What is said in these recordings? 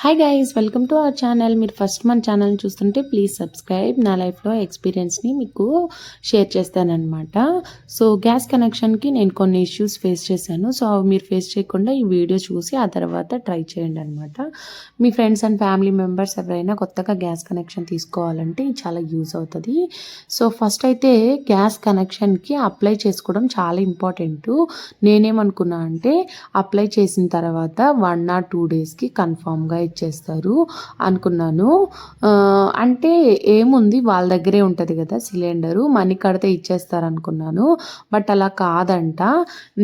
Hi guys welcome to our channel మీరు first మన channel చూస్తుంటే ప్లీజ్ సబ్స్క్రైబ్ నా లైఫ్లో ఎక్స్పీరియన్స్ని మీకు షేర్ చేస్తానన్నమాట. సో గ్యాస్ కనెక్షన్కి నేను కొన్ని ఇష్యూస్ ఫేస్ చేశాను. సో అవి మీరు ఫేస్ చేయకుండా ఈ వీడియో చూసి ఆ తర్వాత ట్రై చేయండి అనమాట మీ ఫ్రెండ్స్ అండ్ ఫ్యామిలీ మెంబర్స్ ఎవరైనా కొత్తగా గ్యాస్ కనెక్షన్ తీసుకోవాలంటే చాలా యూజ్ అవుతుంది. సో ఫస్ట్ అయితే గ్యాస్ కనెక్షన్కి అప్లై చేసుకోవడం చాలా ఇంపార్టెంట్ నేనేమనుకున్నా అంటే అప్లై చేసిన తర్వాత వన్ ఆర్ టూ డేస్కి కన్ఫామ్గా ఇచ్చేస్తారు అనుకున్నాను. అంటే ఏముంది? వాళ్ళ దగ్గరే ఉంటుంది కదా సిలిండరు. మనీ కడితే ఇచ్చేస్తారు అనుకున్నాను. బట్ అలా కాదంట.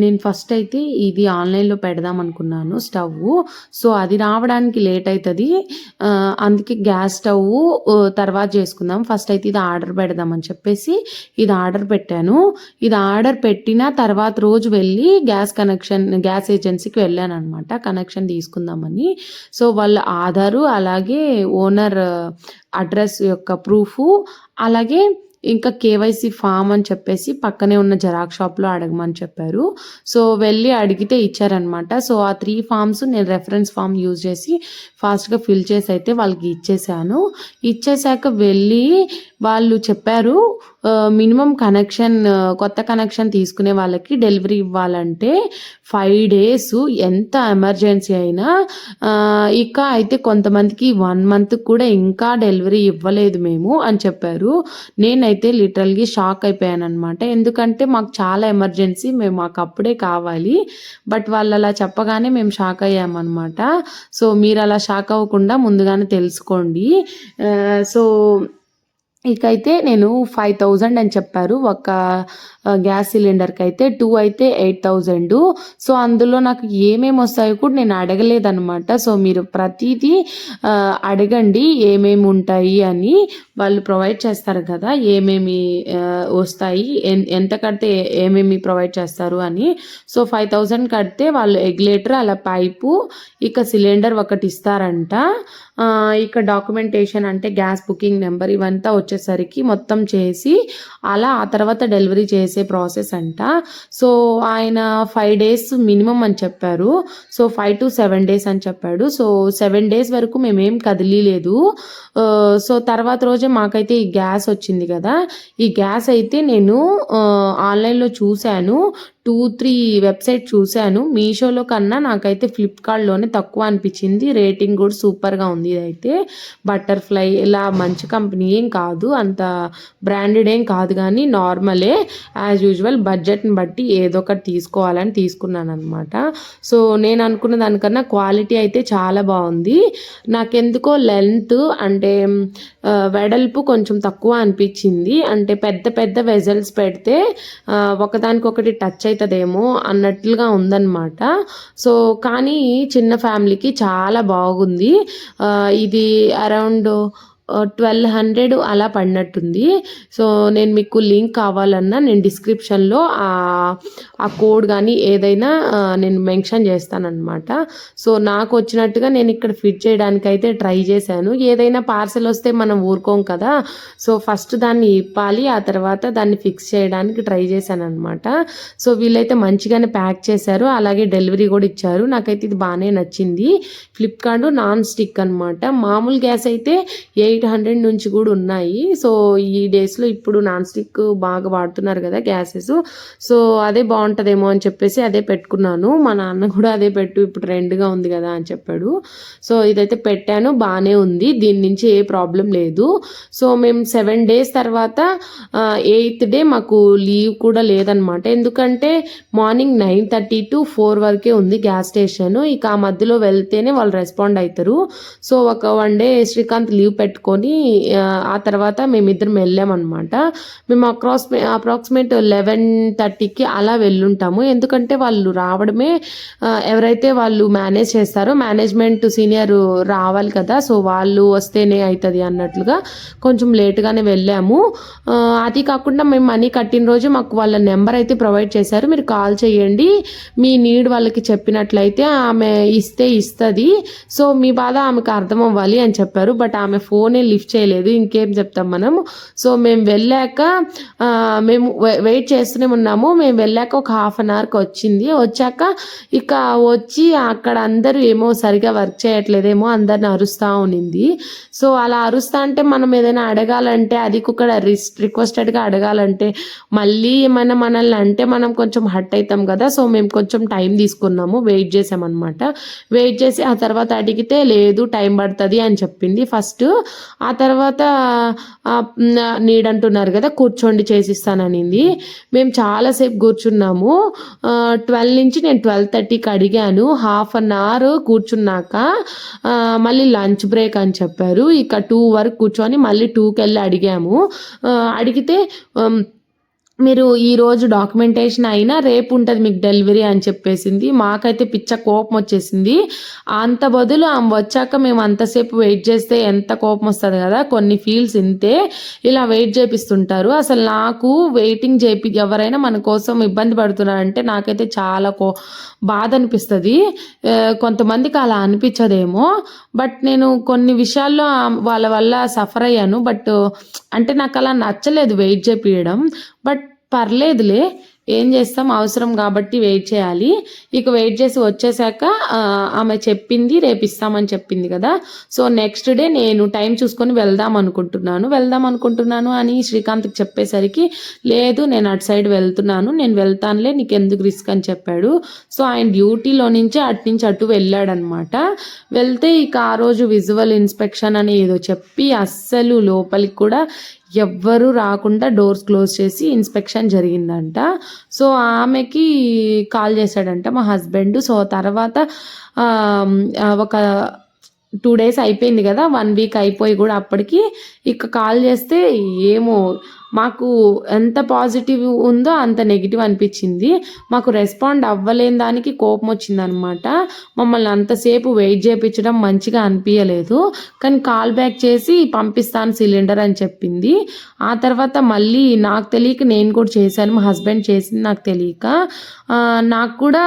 నేను ఫస్ట్ అయితే ఇది ఆన్లైన్లో పెడదాం అనుకున్నాను స్టవ్. సో అది రావడానికి లేట్ అవుతుంది అందుకే గ్యాస్ స్టవ్ తర్వాత చేసుకుందాం. ఫస్ట్ అయితే ఇది ఆర్డర్ పెడదామని చెప్పేసి ఇది ఆర్డర్ పెట్టాను. ఇది ఆర్డర్ పెట్టిన తర్వాత రోజు వెళ్ళి గ్యాస్ కనెక్షన్ గ్యాస్ ఏజెన్సీకి వెళ్ళాను అనమాట కనెక్షన్ తీసుకుందామని. సో వాళ్ళ ఆధారు అలాగే ఓనర్ అడ్రస్ యొక్క ప్రూఫ్ అలాగే ఇంకా కేవైసీ ఫామ్ అని చెప్పేసి పక్కనే ఉన్న జెరాక్స్ షాప్లో అడగమని చెప్పారు. సో వెళ్ళి అడిగితే ఇచ్చారనమాట సో ఆ త్రీ ఫామ్స్ నేను రెఫరెన్స్ ఫామ్ యూజ్ చేసి ఫాస్ట్గా ఫిల్ చేసి అయితే వాళ్ళకి ఇచ్చేసాను. ఇచ్చేసాక వెళ్ళి వాళ్ళు చెప్పారు మినిమం కనెక్షన్ కొత్త కనెక్షన్ తీసుకునే వాళ్ళకి డెలివరీ ఇవ్వాలంటే ఫైవ్ డేస్ ఎంత ఎమర్జెన్సీ అయినా ఇక అయితే కొంతమందికి వన్ మంత్ కూడా ఇంకా డెలివరీ ఇవ్వలేదు మేము అని చెప్పారు. నేనైతే లిటరల్గా షాక్ అయిపోయాను అనమాట ఎందుకంటే మాకు చాలా ఎమర్జెన్సీ మేము మాకు అప్పుడే కావాలి. బట్ వాళ్ళు అలా చెప్పగానే మేము షాక్ అయ్యామన్నమాట. సో మీరు అలా షాక్ అవ్వకుండా ముందుగానే తెలుసుకోండి. సో ఇకైతే నేను ఫైవ్ థౌజండ్ అని చెప్పారు. ఒక గ్యాస్ సిలిండర్కి అయితే టూ అయితే ఎయిట్ థౌజండ్. సో అందులో నాకు ఏమేమి వస్తాయో కూడా నేను అడగలేదనమాట సో మీరు ప్రతిదీ అడగండి ఏమేమి ఉంటాయి అని. వాళ్ళు ప్రొవైడ్ చేస్తారు కదా ఏమేమి వస్తాయి ఎంత కడితే ఏమేమి ప్రొవైడ్ చేస్తారు అని. సో ఫైవ్ థౌజండ్ కడితే వాళ్ళు ఎగ్లేటర్ అలా పైపు ఇక సిలిండర్ ఒకటి ఇస్తారంట. ఇక డాక్యుమెంటేషన్ అంటే గ్యాస్ బుకింగ్ నెంబర్ ఇవంతా వచ్చేసరికి మొత్తం చేసి అలా ఆ తర్వాత డెలివరీ చేసే ప్రాసెస్ అంట. సో ఆయన ఫైవ్ డేస్ మినిమం అని చెప్పారు. So five to seven days అని చెప్పాడు. సో సెవెన్ డేస్ వరకు మేమేం కదిలీలేదు. సో తర్వాత రోజే మాకైతే ఈ గ్యాస్ వచ్చింది కదా. ఈ గ్యాస్ అయితే నేను ఆన్లైన్లో చూశాను. టూ త్రీ వెబ్సైట్ చూశాను. మీషోలో కన్నా నాకైతే ఫ్లిప్కార్ట్లోనే తక్కువ అనిపించింది. రేటింగ్ కూడా సూపర్గా ఉంది ఇదైతే. బటర్ఫ్లై ఇలా మంచి కంపెనీ ఏం కాదు. అంత బ్రాండెడ్ ఏం కాదు కానీ నార్మలే. యాజ్ యూజువల్ బడ్జెట్ని బట్టి ఏదో ఒకటి తీసుకోవాలని తీసుకున్నాను అనమాట సో నేను అనుకున్న దానికన్నా క్వాలిటీ అయితే చాలా బాగుంది. నాకెందుకో లెంత్ అంటే వెడల్పు కొంచెం తక్కువ అనిపించింది. అంటే పెద్ద పెద్ద వెజల్స్ పెడితే ఒకదానికొకటి టచ్ అవుతుందేమో అన్నట్లుగా ఉందన్నమాట. సో కానీ చిన్న ఫ్యామిలీకి చాలా బాగుంది. ఇది అరౌండ్ ట్వెల్వ్ హండ్రెడ్ అలా పడినట్టుంది. సో నేను మీకు లింక్ కావాలన్నా నేను డిస్క్రిప్షన్లో ఆ కోడ్ కానీ ఏదైనా నేను మెన్షన్ చేస్తానన్నమాట. సో నాకు వచ్చినట్టుగా నేను ఇక్కడ ఫిట్ చేయడానికి అయితే ట్రై చేశాను. ఏదైనా పార్సెల్ వస్తే మనం ఊరుకోం కదా. సో ఫస్ట్ దాన్ని ఇప్పాలి ఆ తర్వాత దాన్ని ఫిక్స్ చేయడానికి ట్రై చేశాను అనమాట సో వీళ్ళైతే మంచిగానే ప్యాక్ చేశారు. అలాగే డెలివరీ కూడా ఇచ్చారు. నాకైతే ఇది బాగానే నచ్చింది. ఫ్లిప్కార్ట్ నాన్ స్టిక్ అనమాట మామూలు గ్యాస్ అయితే ఎయిట్ ఎయిట్ హండ్రెడ్ నుంచి కూడా ఉన్నాయి. సో ఈ డేస్లో ఇప్పుడు నాన్ స్టిక్ బాగా వాడుతున్నారు కదా గ్యాసెస్. సో అదే బాగుంటుందేమో అని చెప్పేసి అదే పెట్టుకున్నాను. మా నాన్న కూడా అదే పెట్టు ఇప్పుడు ట్రెండ్గా ఉంది కదా అని చెప్పాడు. సో ఇదైతే పెట్టాను బాగానే ఉంది. దీని నుంచి ఏ ప్రాబ్లం లేదు. సో మేము సెవెన్ డేస్ తర్వాత ఎయిత్ డే మాకు లీవ్ కూడా లేదనమాట ఎందుకంటే morning nine thirty to four వరకే ఉంది గ్యాస్ స్టేషన్. ఇక ఆ మధ్యలో వెళ్తేనే వాళ్ళు రెస్పాండ్ అవుతారు సో ఒక వన్ డే శ్రీకాంత్ లీవ్ పెట్టుకొని ఆ, తర్వాత మేమిద్దరం వెళ్ళామన్నమాట. మేము అక్రాస్ అప్రాక్సిమేట్ లెవెన్ థర్టీకి అలా వెళ్ళుంటాము. ఎందుకంటే వాళ్ళు రావడమే ఎవరైతే వాళ్ళు మేనేజ్ చేస్తారో మేనేజ్మెంట్ సీనియర్ రావాలి కదా సో వాళ్ళు వస్తేనే అవుతుంది అన్నట్లుగా కొంచెం లేట్గానే వెళ్ళాము. అది కాకుండా మేము మనీ కట్టిన రోజు మాకు వాళ్ళ నెంబర్ అయితే ప్రొవైడ్ చేశారు. మీరు కాల్ చేయండి మీ నీడ్ వాళ్ళకి చెప్పినట్లయితే ఆమె ఇస్తే ఇస్తుంది. సో మీ బాధ ఆమెకు అర్థం అవ్వాలి అని చెప్పారు. బట్ ఆమె ఫోన్ ఫోనే లిఫ్ట్ చేయలేదు. ఇంకేం చెప్తాం మనము? సో మేము వెళ్ళాక మేము వె- వెయిట్ చేస్తూనే ఉన్నాము. మేము వెళ్ళాక ఒక హాఫ్ అన్ అవర్కి వచ్చింది. వచ్చాక ఇక వచ్చి అక్కడ అందరూ ఏమో సరిగా వర్క్ చేయట్లేదేమో అందరిని అరుస్తూ ఉన్నింది సో అలా అరుస్తా అంటే మనం ఏదైనా అడగాలంటే అది కూడా రిస్ రిక్వెస్టెడ్గా అడగాలంటే మళ్ళీ ఏమైనా మనల్ని అంటే మనం కొంచెం హట్ అవుతాం కదా. సో మేము కొంచెం టైం తీసుకున్నాము. వెయిట్ చేసామన్నమాట. వెయిట్ చేసి ఆ తర్వాత అడిగితే లేదు టైం పడుతుంది అని చెప్పింది. ఫస్ట్ ఆ తర్వాత నీడంటున్నారు కదా కూర్చోండి చేసిస్తాననింది. మేము చాలాసేపు కూర్చున్నాము. ట్వెల్వ్ నుంచి నేను ట్వెల్వ్ థర్టీకి అడిగాను. హాఫ్ అన్ అవర్ కూర్చున్నాక మళ్ళీ లంచ్ బ్రేక్ అని చెప్పారు. ఇక టూ వరకు కూర్చొని మళ్ళీ టూకి వెళ్ళి అడిగాము అడిగితే మీరు ఈరోజు డాక్యుమెంటేషన్ అయినా రేపు ఉంటుంది మీకు డెలివరీ అని చెప్పేసింది. మాకైతే పిచ్చ కోపం వచ్చేసింది. అంత బదులు ఆమె వచ్చాక మేము అంతసేపు వెయిట్ చేస్తే ఎంత కోపం వస్తుంది కదా? కొన్ని ఫీల్స్ ఇంతే. ఇలా వెయిట్ చేపిస్తుంటారు. అసలు నాకు వెయిటింగ్ చేపి ఎవరైనా మన కోసం ఇబ్బంది పడుతున్నారంటే నాకైతే చాలా కో బాధ అనిపిస్తుంది. కొంతమందికి అలా అనిపించదేమో. బట్ నేను కొన్ని విషయాల్లో వాళ్ళ వల్ల సఫర్ అయ్యాను. బట్ అంటే నాకు అలా నచ్చలేదు వెయిట్ చేపించడం బట్ పర్లేదులే ఏం చేస్తాం? అవసరం కాబట్టి వెయిట్ చేయాలి. ఇక వెయిట్ చేసి వచ్చేసాక ఆమె చెప్పింది రేపు ఇస్తామని చెప్పింది కదా. సో నెక్స్ట్ డే నేను టైం చూసుకొని వెళ్దాం అనుకుంటున్నాను. వెళ్దాం అనుకుంటున్నాను అని శ్రీకాంత్కి చెప్పేసరికి లేదు నేను అటు సైడ్ వెళ్తున్నాను నేను వెళ్తానులే నీకు ఎందుకు రిస్క్ అని చెప్పాడు. సో ఆయన డ్యూటీలో నుంచి అటు నుంచి అటు వెళ్ళాడనమాట. వెళ్తే ఇక ఆ రోజు విజువల్ ఇన్స్పెక్షన్ అని ఏదో చెప్పి అస్సలు లోపలికి కూడా ఎవ్వరూ రాకుండా డోర్స్ క్లోజ్ చేసి ఇన్స్పెక్షన్ జరిగిందంట. సో ఆమెకి కాల్ చేశాడంట మా హస్బెండ్. సో తర్వాత ఒక టూ డేస్ అయిపోయింది కదా వన్ వీక్ అయిపోయి కూడా అప్పటికి ఇక కాల్ చేస్తే ఏమో మాకు ఎంత పాజిటివ్ ఉందో అంత నెగిటివ్ అనిపించింది. మాకు రెస్పాండ్ అవ్వలేని దానికి కోపం వచ్చిందనమాట. మమ్మల్ని అంతసేపు వెయిట్ చేయించడం మంచిగా అనిపించలేదు కానీ కాల్ బ్యాక్ చేసి పంపిస్తాను సిలిండర్ అని చెప్పింది. ఆ తర్వాత మళ్ళీ నాకు తెలియక నేను కూడా చేశాను. మా హస్బెండ్ చేసింది నాకు తెలియక. నాకు కూడా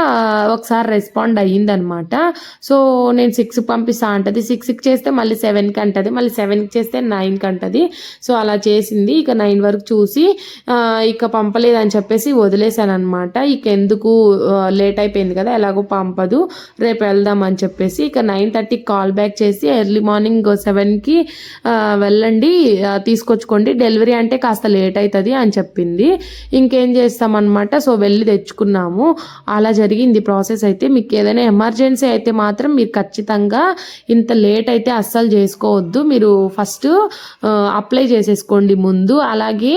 ఒకసారి రెస్పాండ్ అయ్యిందనమాట. సో నేను సిక్స్కి పంపిస్తా అంటది. సిక్స్కి చేస్తే మళ్ళీ సెవెన్కి అంటది. మళ్ళీ సెవెన్కి చేస్తే నైన్కి అంటది. సో అలా చేసింది. ఇక నైన్ వరకు చూసి ఇక పంపలేదని చెప్పేసి వదిలేశాను అనమాట ఇక ఎందుకు లేట్ అయిపోయింది కదా ఎలాగో పంపదు రేపు వెళ్దాం అని చెప్పేసి ఇక నైన్ థర్టీకి కాల్ బ్యాక్ చేసి ఎర్లీ మార్నింగ్ సెవెన్కి వెళ్ళండి తీసుకొచ్చుకోండి డెలివరీ అంటే కాస్త లేట్ అవుతుంది అని చెప్పింది. ఇంకేం చేస్తామన్నమాట సో వెళ్ళి తెచ్చుకున్నాము. అలా జరిగింది ప్రాసెస్ అయితే. మీకు ఏదైనా ఎమర్జెన్సీ అయితే మాత్రం మీరు ఖచ్చితంగా ఇంత లేట్ అయితే అస్సలు చేసుకోవద్దు. మీరు ఫస్ట్ అప్లై చేసేసుకోండి ముందు. అలాగే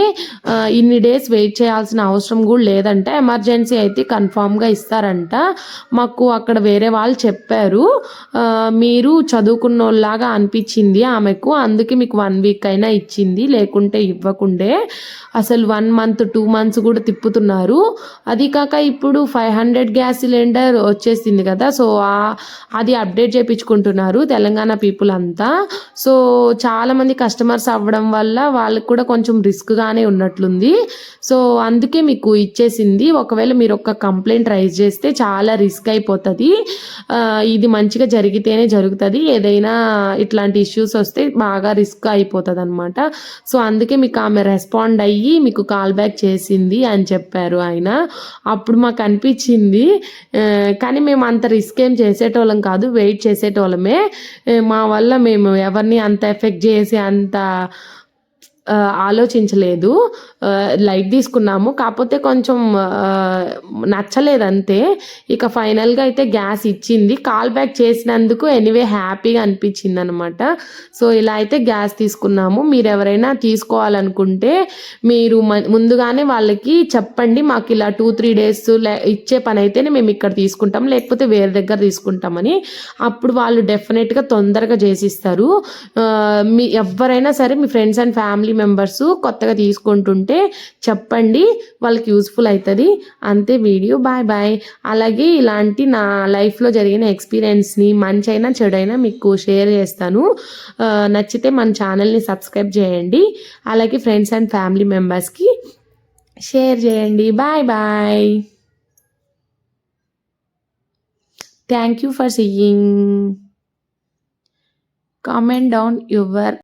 ఆ, ఇన్ని డేస్ వెయిట్ చేయాల్సిన అవసరం కూడా లేదంట. ఎమర్జెన్సీ అయితే కన్ఫామ్గా ఇస్తారంట. మాకు అక్కడ వేరే వాళ్ళు చెప్పారు. మీరు చదువుకున్న వాళ్ళలాగా అనిపించింది ఆమెకు. అందుకే మీకు వన్ వీక్ అయినా ఇచ్చింది. లేకుంటే ఇవ్వకుండే. అసలు వన్ మంత్ టూ మంత్స్ కూడా తిప్పుతున్నారు. అది కాక ఇప్పుడు ఫైవ్ హండ్రెడ్ గ్యాస్ సిలిండర్ వచ్చేసింది కదా. సో అది అప్డేట్ చేయించుకుంటున్నారు తెలంగాణ పీపుల్ అంతా. సో చాలామంది కస్టమర్స్ అవ్వడం వల్ల వాళ్ళకి కూడా కొంచెం రిస్క్ రిస్క్గానే ఉన్నట్లుంది. సో అందుకే మీకు ఇచ్చేసింది. ఒకవేళ మీరు ఒక కంప్లైంట్ రైజ్ చేస్తే చాలా రిస్క్ అయిపోతుంది. ఇది మంచిగా జరిగితేనే జరుగుతుంది. ఏదైనా ఇట్లాంటి ఇష్యూస్ వస్తే బాగా రిస్క్ అయిపోతుంది అనమాట సో అందుకే మీకు ఆమె రెస్పాండ్ అయ్యి మీకు కాల్ బ్యాక్ చేసింది అని చెప్పారు ఆయన. అప్పుడు మాకు అనిపించింది. కానీ మేము అంత రిస్క్ ఏం చేసేటోళ్ళం కాదు. వెయిట్ చేసేటోళ్ళమే. మా వల్ల మేము ఎవరిని అంత ఎఫెక్ట్ చేసి అంత ఆలోచించలేదు. లైట్ తీసుకున్నాము. కాకపోతే కొంచెం నచ్చలేదు అంతే ఇక ఫైనల్గా అయితే గ్యాస్ ఇచ్చింది. కాల్ బ్యాక్ చేసినందుకు ఎనీవే హ్యాపీగా అనిపించింది అనమాట సో ఇలా అయితే గ్యాస్ తీసుకున్నాము. మీరు ఎవరైనా తీసుకోవాలనుకుంటే మీరు మ- ముందుగానే వాళ్ళకి చెప్పండి. మాకు ఇలా టూ త్రీ డేస్ ఇచ్చే పని అయితేనే మేము ఇక్కడ తీసుకుంటాం. లేకపోతే వేరే దగ్గర తీసుకుంటామని అప్పుడు వాళ్ళు డెఫినెట్గా తొందరగా చేసిస్తారు. మీ ఎవరైనా సరే మీ ఫ్రెండ్స్ అండ్ ఫ్యామిలీ మెంబర్స్ కొత్తగా తీసుకుంటుంటే చెప్పండి వాళ్ళకి యూస్ఫుల్ అవుతుంది అంతే వీడియో బాయ్ బాయ్ అలాగే ఇలాంటి నా లైఫ్లో జరిగిన ఎక్స్పీరియన్స్ని మంచి అయినా చెడైనా మీకు షేర్ చేస్తాను. నచ్చితే మన ఛానల్ని సబ్స్క్రైబ్ చేయండి. అలాగే ఫ్రెండ్స్ అండ్ ఫ్యామిలీ మెంబర్స్కి షేర్ చేయండి. Bye bye thank you for seeing comment down your